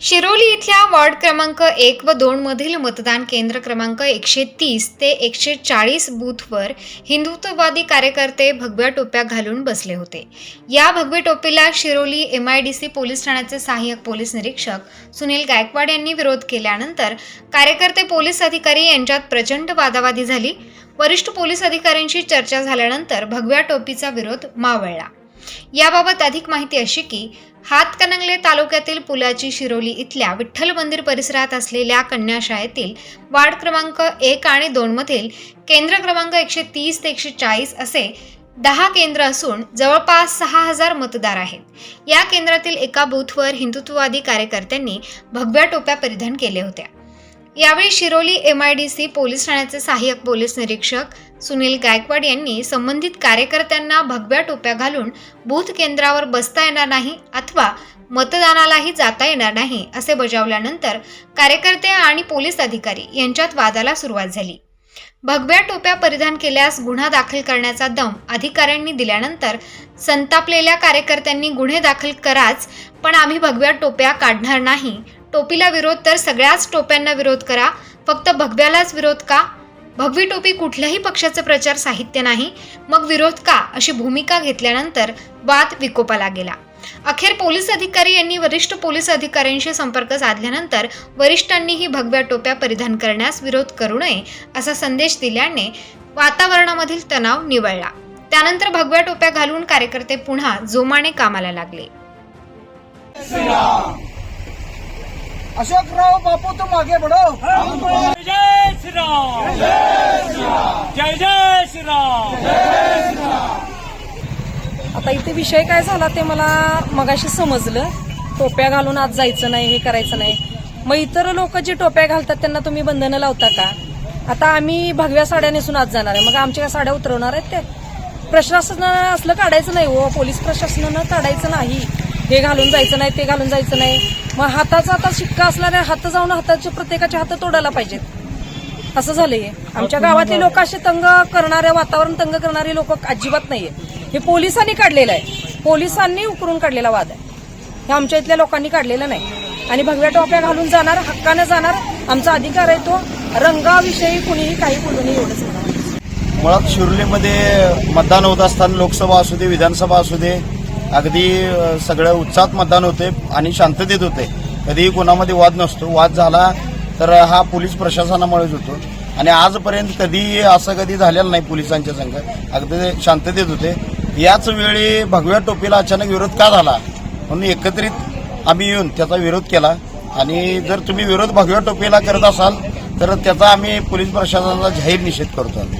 शिरोली इथल्या वॉर्ड क्रमांक एक व दोन मधील मतदान केंद्र क्रमांक एकशे तीस ते एकशे चाळीस बूथवर हिंदुत्ववादी कार्यकर्ते भगव्या टोप्या घालून बसले होते. या भगवे टोपीला Shiroli M I D C police ठाण्याचे सहाय्यक पोलीस निरीक्षक सुनील गायकवाड यांनी विरोध केल्यानंतर कार्यकर्ते पोलीस अधिकारी यांच्यात प्रचंड वादावादी झाली. वरिष्ठ पोलीस अधिकाऱ्यांशी चर्चा झाल्यानंतर भगव्या टोपीचा विरोध मावळला. याबाबत अधिक माहिती अशी की हातकणंगले तालुक्यातील पुलाची शिरोली इथल्या विठ्ठल मंदिर परिसरात असलेल्या कन्याशाळेतील वार्ड क्रमांक एक आणि दोन मधील केंद्र क्रमांक एकशे तीस ते एकशे चाळीस असे दहा केंद्र असून जवळपास सहा हजार मतदार आहेत. या केंद्रातील एका बूथवर हिंदुत्ववादी कार्यकर्त्यांनी भगव्या टोप्या परिधान केल्या होत्या. यावेळी Shiroli M I D C police ठाण्याचे सहाय्यक पोलीस निरीक्षक सुनील गायकवाड यांनी संबंधित कार्यकर्त्यांना भगव्या टोप्या घालून बूथ केंद्रावर बसता येणार नाही अथवा मतदानालाही जाता येणार नाही असे बजावल्यानंतर कार्यकर्ते आणि पोलीस अधिकारी यांच्यात वादाला सुरुवात झाली. भगव्या टोप्या परिधान केल्यास गुन्हा दाखल करण्याचा दम अधिकाऱ्यांनी दिल्यानंतर संतापलेल्या कार्यकर्त्यांनी गुन्हे दाखल कराच पण आम्ही भगव्या टोप्या काढणार नाही टोपीला विरोध तर सगळ्याच टोप्यांना विरोध करा. फक्त भगव्यालाच विरोध का? भगवी टोपी कुठल्याही पक्षाचं प्रचार साहित्य नाही. मग विरोध का? अशी भूमिका घेतल्यानंतर वाद विकोपाला गेला. अखेर पोलीस अधिकारी यांनी वरिष्ठ पोलीस अधिकाऱ्यांशी संपर्क साधल्यानंतर वरिष्ठांनीही भगव्या टोप्या परिधान करण्यास विरोध करू नये असा संदेश दिल्याने वातावरणामधील तणाव निवळला. त्यानंतर भगव्या टोप्या घालून कार्यकर्ते पुन्हा जोमाने कामाला लागले. अशोकराव बापू तुम आगे बढ़ो जय श्री राम जय जय श्री राम आता इथे विषय काय झाला ते मला मगाशी समजलं. टोप्या घालून आज जायचं नाही हे करायचं नाही. मग इतर लोक जे टोप्या घालतात त्यांना तुम्ही बंधनं लावता का? आता आम्ही भगव्या साड्या नेसून आज जाणार आहे. मग आमच्या काय साड्या उतरवणार आहेत ते? प्रशासनानं असलं काढायचं नाही हो. पोलीस प्रशासनानं काढायचं नाही. हे घालून जायचं नाही ते घालून जायचं नाही. मग हाताचा आता शिक्का असणारे हात जाऊन हाताचे प्रत्येकाचे हात तोडायला पाहिजेत. असं झालंय. आमच्या गावातले लोक असे तंग करणारे वातावरण तंग करणारे लोक अजिबात नाहीये. हे पोलिसांनी काढलेलं आहे. पोलिसांनी उकरून काढलेला वाद आहे. हे आमच्या इथल्या लोकांनी काढलेलं नाही. आणि भगव्या टोप्या घालून जाणार हक्काने जाणार आमचा अधिकार आहे तो. रंगाविषयी कुणीही काही बोलू नये एवढंच. मुळात शिर्लीमध्ये मतदान होत असताना लोकसभा असू दे विधानसभा असू दे अगदी सगळं उत्साहात मतदान होते आणि शांततेत होते कधीही कोणामध्ये वाद नसतो. वाद झाला तर हा पोलीस प्रशासनामुळेच होतो. आणि आजपर्यंत कधी असं कधी झालेलं नाही पोलिसांच्या संघ. अगदी शांततेत होते. याच वेळी भगव्या टोपीला अचानक विरोध का झाला? म्हणून एकत्रित आम्ही येऊन त्याचा विरोध केला. आणि जर तुम्ही विरोध भगव्या टोपीला करत असाल तर त्याचा आम्ही पोलीस प्रशासनाचा जाहीर निषेध करतो.